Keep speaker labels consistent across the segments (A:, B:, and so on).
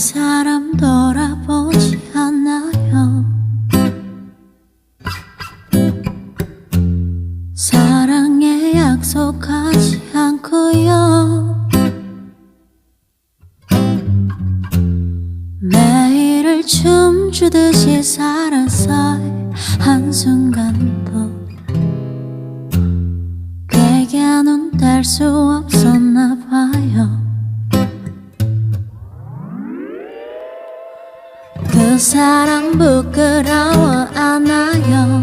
A: 사람 돌아보지 않아요. 사랑에 약속하지 않고요. 매일을 춤추듯이 살았어요. 한순간도. 걔게 눈뗄 수 없었나 봐 그 사람 부끄러워 안아요.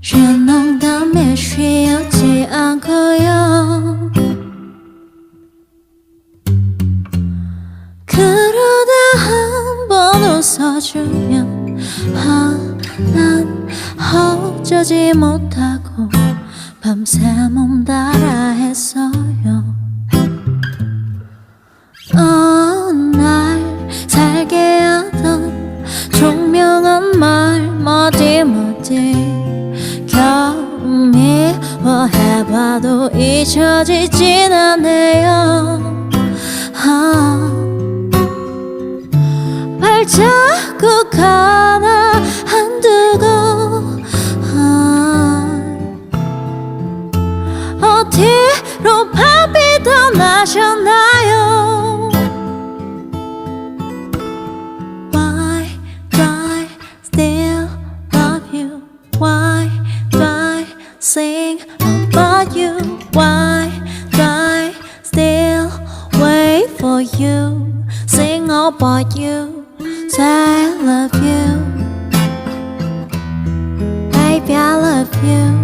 A: 쉰 농담에 쉬었지 않고요. 그러다 한 번 웃어주면 아, 난 어쩌지 못하고 밤새 몸 따라 했어 총명한 말 마디마디 겨우 미워해봐도 잊혀지진 않네요. 아, 발 자국 하나 안 두고 아, 어디로 밤이 떠나셨나 you? Sing about you, say I love you. Baby, I love you.